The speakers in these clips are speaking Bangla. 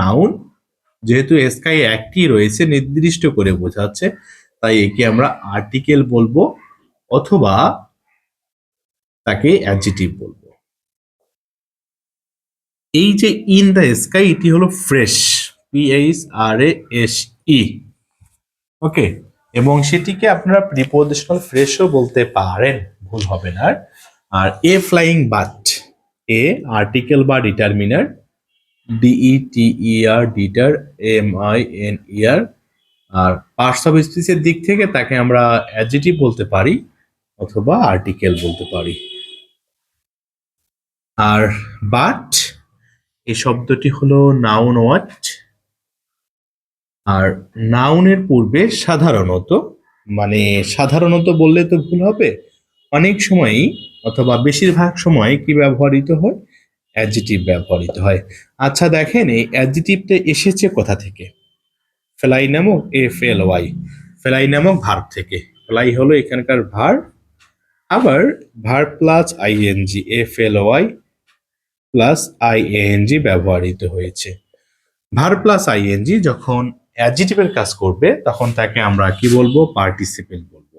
নাউন যেহেতু স্কাই একটি রয়েছে, নির্দিষ্ট করে বোঝাচ্ছে, তাই একে আমরা আর্টিকেল বলব অথবা তাকে অ্যাডজেটিভ বলব। এই যে ইন দ্য স্কাই এটি হলো phrase P H R S E okay এবং সেটিকে আপনারা প্রিপোজিশনাল ফ্রেশও বলতে পারেন, ভুল হবে না। আর a flying bird a article বা determiner D E T E R deter M I N E R parts of স্পিচের দিক থেকে তাকে আমরা অ্যাডজেটিভ বলতে পারি অথবা আর্টিকেল বলতে পারি। আর বাট এই শব্দটি হলো নাউন ওয়াট আর নাউনের পূর্বে সাধারণত মানে সাধারণত বললে তো ভুল হবে, অনেক সময়ই অথবা বেশিরভাগ সময় কি ব্যবহৃত হয়? অ্যাডজেটিভ ব্যবহৃত হয়। আচ্ছা দেখেন, এই অ্যাডজেটিভটা এসেছে কোথা থেকে? ফেলাই নামক, এফ এল ওয়াই। ফেলাই নামক ভার্ব থেকে। ফেলাই হলো এখানকার ভার আবার verb plus I N G F L Y plus I N G ব্যবহৃত হয়েছে। ভার প্লাস আইএনজি যখন অ্যাডজেটিভের কাজ করবে, তখন তাকে আমরা কি বলব? পার্টিসিপেল বলব।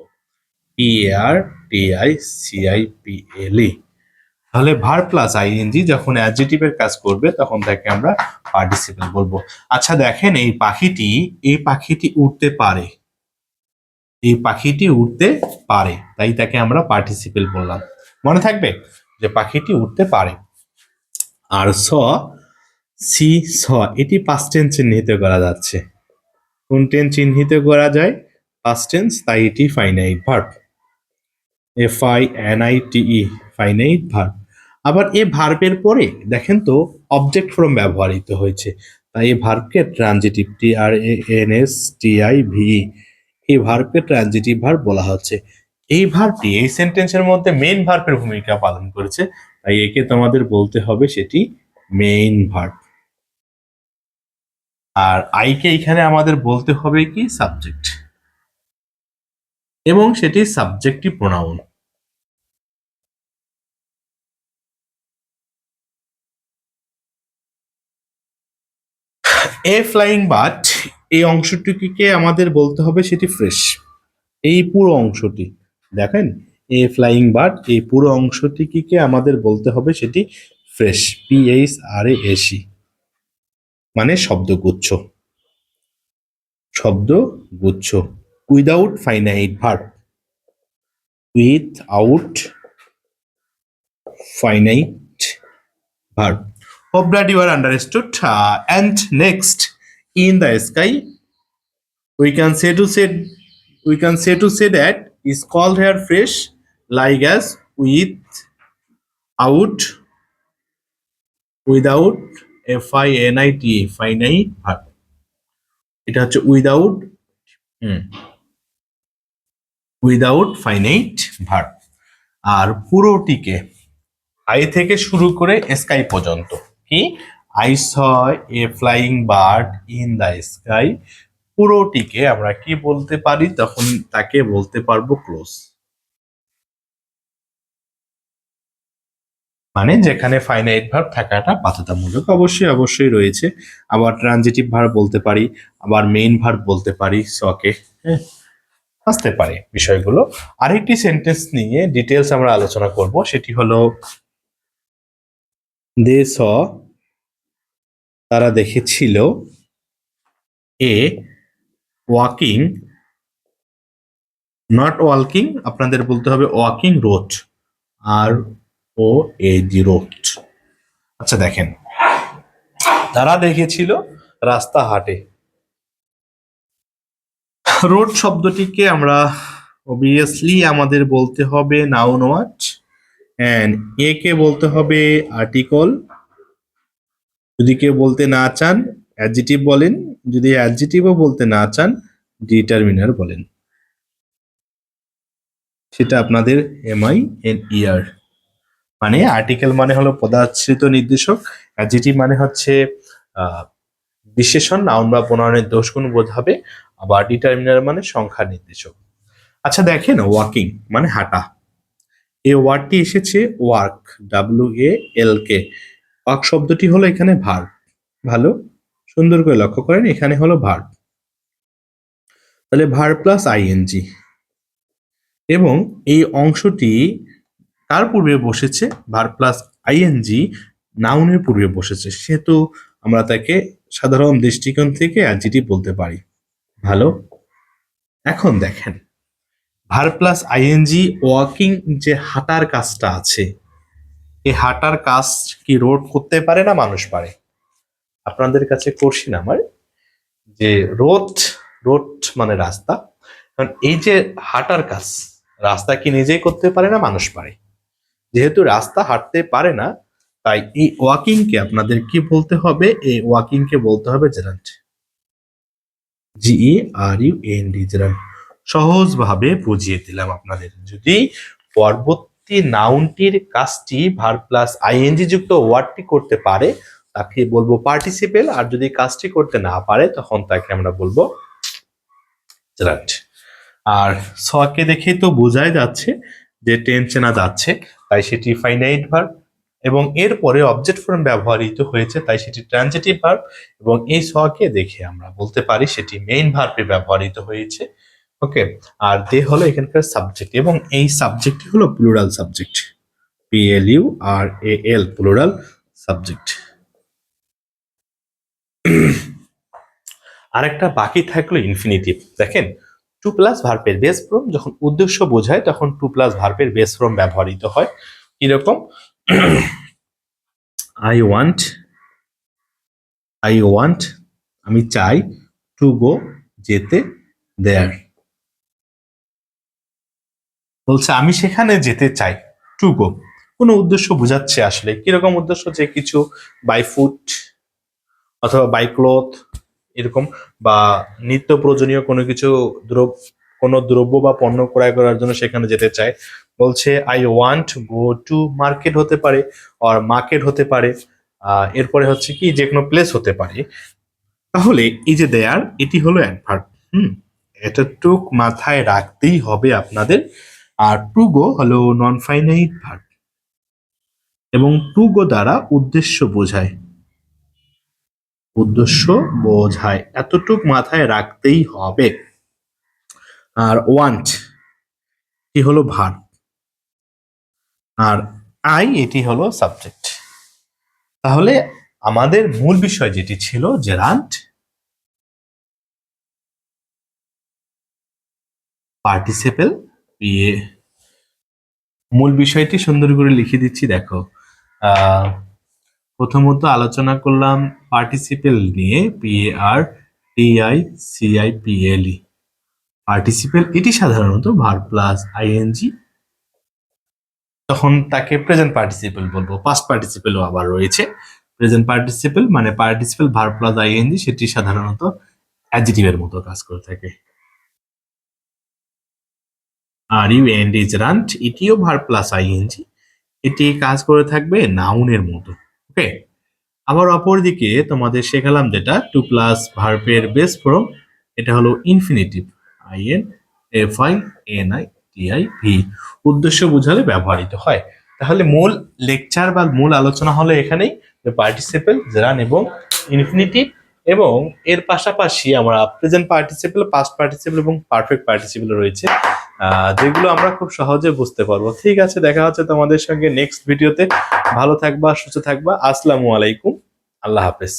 P R T I C I P L E তাহলে ভার প্লাস আইএনজি যখন অ্যাডজেটিভের কাজ করবে, তখন তাকে আমরা পার্টিসিপেল বলব। আচ্ছা দেখেন এই পাখিটি এই পাখিটি উঠতে পারে। এই পাখিটি উঠতে পারে, তাই তাকে আমরা পার্টিসিপেল বললাম। মনে থাকবে যে পাখিটি উঠতে পারে। আর স, সি, স, এটি পাস্ট টেন্স চিহ্নিত করা যাচ্ছে। কোন টেন্স চিহ্নিত করা যায়? পাস্ট টেন্স তাই এটি finite verb F I N I T E finite verb আবার এ ভার্বের পরে, দেখেন তো অবজেক্ট ফ্রম ব্যবহৃত হয়েছে। তাই এই ভার্বকে transitive T R A N S T I V এই ভার্বকে ট্রানজিটিভ ভার্ব বলা হচ্ছে। এই ভার্বটি এই সেন্টেন্সের মধ্যে মেইন ভার্বের ভূমিকা পালন করেছে। তাই একে তোমাদের বলতে হবে সেটি মেইন ভার্ব আর আইকে এখানে আমাদের বলতে হবে কি? সাবজেক্ট এবং সেটি subjective pronoun a flying bird এই অংশটিকে আমাদের বলতে হবে সেটি ফ্রেশ এই পুরো অংশটি, দেখেন, এ ফ্লাইং বাট এই পুরো অংশটিকে আমাদের বলতে হবে সেটি phrase P H R A S E মানে শব্দগুচ্ছ। শব্দগুচ্ছ। Without finite verb without finite verb. Hope that you are understood. Uh, and next, in the sky, we can say to say we can say to say that is called here fresh, like as with, out, without, f i n i t finite verb. এটা হচ্ছে উইদাউট উইদাউট ফাইনাইট ভার্ব আর পুরোটিকে আই থেকে শুরু করে স্কাই পর্যন্ত কি? I saw a flying bird in the sky পুরোটিকে আমরা কি বলতে পারি? তখন তাকে বলতে পারব ক্লোজ মানে যেখানে ফাইনাইট ভার্ব থাকাটা বাধ্যতামূলক অবশ্যই অবশ্যই রয়েছে। আবার ট্রানজিটিভ ভার্ব বলতে পারি, আবার মেইন ভার্ব বলতে পারি সকে হ্যাঁ আসতে পারে বিষয়গুলো। আরেকটি সেন্টেন্স নিয়ে ডিটেলস আমরা আলোচনা করব, সেটি হলো দে স, তারা দেখেছিল এ ওয়াকিং নট ওয়াকিং আপনাদের বলতে হবে walking road R O A G road. আচ্ছা দেখেন, তারা দেখেছিল রাস্তা হাটে। রোড শব্দটিকে আমরা অবভিয়াসলি আমাদের বলতে হবে নাউন ওয়াট অ্যান্ড এ কে বলতে হবে আর্টিকল যদি কেউ বলতে না চান অ্যাডজেটিভ বলেন। যদি অ্যাডজেটিভও বলতে না চান ডিটারমিনার বলেন। সেটা আপনাদের এমআই এন ইয়ার মানে আর্টিকেল মানে হলো পদাশ্রিত নির্দেশক। অ্যাডজেটিভ মানে হচ্ছে বিশেষণ নাউন বা প্রণয়নের দোষগুণ বোঝাবে। আবার ডিটারমিনার মানে সংখ্যা নির্দেশক। আচ্ছা দেখেন ওয়াকিং মানে হাঁটা। এই ওয়ার্ডটি এসেছে walk W A L K walk শব্দটি হলো এখানে ভার। ভালো? সুন্দর করে লক্ষ্য করেন, এখানে হলো ভার্ব তাহলে ভার প্লাস আইএনজি এবং এই অংশটি তার পূর্বে বসেছে? ভার প্লাস আইএনজি নাউনের পূর্বে বসেছে। সেহেতু আমরা তাকে সাধারণ দৃষ্টিকোণ থেকে অ্যাডজেটিভ বলতে পারি। ভালো? এখন দেখেন। ভার প্লাস আইএনজি ওয়াকিং যে হাঁটার কাজটা আছে এই হাঁটার কাজ কি রোড করতে পারে না মানুষ পারে? আপনাদের কাছে কোশ্চিন আমার, যে রোড রোড মানে রাস্তা। কারণ এই যে হাঁটার কাজ, রাস্তা কি নিজেই করতে পারে না মানুষ পারে? যেহেতু রাস্তা হাঁটতে পারে না, তাই এই ওয়াকিং কে আপনাদের কি বলতে হবে? এই ওয়াকিং কে বলতে হবে gerund G E R U N D gerund সহজভাবে বুঝিয়ে দিলাম আপনাদের। যদি পরবর্তী নাউনটির কাজটি ভার প্লাস আইএনজি যুক্ত ওয়ার্ডটি করতে পারে, তাকে বলব পার্টিসিপেল, আর যদি কাজটি করতে না পারে, তখন তাকে আমরা বলব আর সকে দেখে তো বোঝাই যাচ্ছে যে টেন চেনা যাচ্ছে, তাই সেটি ফাইনাইট ভার্ব, এবং এরপরে অবজেক্ট ফর্ম ব্যবহৃত হয়েছে, তাই সেটি ট্রানজিটিভ ভার্ব, এবং এই সকে দেখে আমরা বলতে পারি সেটি মেইন ভার্বে ব্যবহৃত হয়েছে। ওকে আর দে হলো এখানকার সাবজেক্ট এবং এই সাবজেক্টটি হলো plural subject P L U R A L plural subject আরেকটা বাকি থাকল ইনফিনিটিভ দেখেন টু প্লাস ভার্পের বেস ফর্ম যখন উদ্দেশ্য বোঝায়, তখন টু প্লাস ভার্পের বেস ফর্ম ব্যবহৃত হয়। কীরকম? আই ওয়ান্ট আই ওয়ান্ট আমি চাই টু গো যেতে দেয়ার বলছে, আমি সেখানে যেতে চাই। To go. কোনো উদ্দেশ্য বোঝাচ্ছে আসলে? কীরকম উদ্দেশ্য যে কিছু বাই ফুট অথবা বাই ক্লথ এরকম বা নিত্য প্রয়োজনীয় কোনো কিছু দ্রব্য কোনো দ্রব্য বা পণ্য ক্রয় করার জন্য সেখানে যেতে চায়। বলছে I want go to market হতে পারে আর মার্কেট হতে পারে। এরপরে হচ্ছে কি, যে কোনো প্লেস হতে পারে। তাহলে এই যে দেয়ার এটি হলো অ্যাডভার্ব হুম, এটা টুক মাথায় রাখতেই হবে আপনাদের। আর টু গো হলো নন ফাইনাইট ভার্ব এবং টু গো দ্বারা উদ্দেশ্য বোঝায়। উদ্দেশ্য বোঝায়। এতটুক মাথায় রাখতেই হবে। আর ওয়ান্ট এটি হলো ভার আর আই এটি হলো সাবজেক্ট তাহলে আমাদের মূল বিষয় যেটি ছিল যে রান্ট পার্টিসিপেল ইয়ে। মূল বিষয়টি সুন্দর করে লিখে দিচ্ছি, দেখো। প্রথমত আলোচনা করলাম পার্টিসিপেল নিয়ে P A R T I C I P L E participle এটি সাধারণত ভার প্লাস আইএনজি তখন তাকে প্রেজেন্ট পার্টিসিপেল বলব। পাস্ট পার্টিসিপেলও আবার রয়েছে। প্রেজেন্ট পার্টিসিপেল মানে পার্টিসিপেল ভার প্লাস আইএনজি সেটি সাধারণত অ্যাডজেটিভের মতো কাজ করে থাকে। R U N D is রান্ট এটিও ভার প্লাস আইএনজি এটি কাজ করে থাকবে নাউনের মতো ওকে আবার অপরদিকে তোমাদের শেখালাম যেটা টু প্লাস ভার্বের বেস ফর্ম এটা হলো infinitive I N F I N I T I V উদ্দেশ্য বোঝালে ব্যবহৃত হয়। তাহলে মূল লেকচার বা মূল আলোচনা হলো এখানেই। পার্টিসিপেল জেরান এবং ইনফিনিটিভ এবং এর পাশাপাশি আমরা প্রেজেন্ট পার্টিসিপেল পাস্ট পার্টিসিপেল এবং পারফেক্ট পার্টিসিপেল রয়েছে যেগুলো আমরা খুব সহজে বুঝতে পারব। ঠিক আছে, দেখা হচ্ছে তোমাদের সঙ্গে নেক্সট ভিডিওতে ভালো থাকবা, সুস্থ থাকবা। আসসালামু আলাইকুম। আল্লাহ হাফেজ।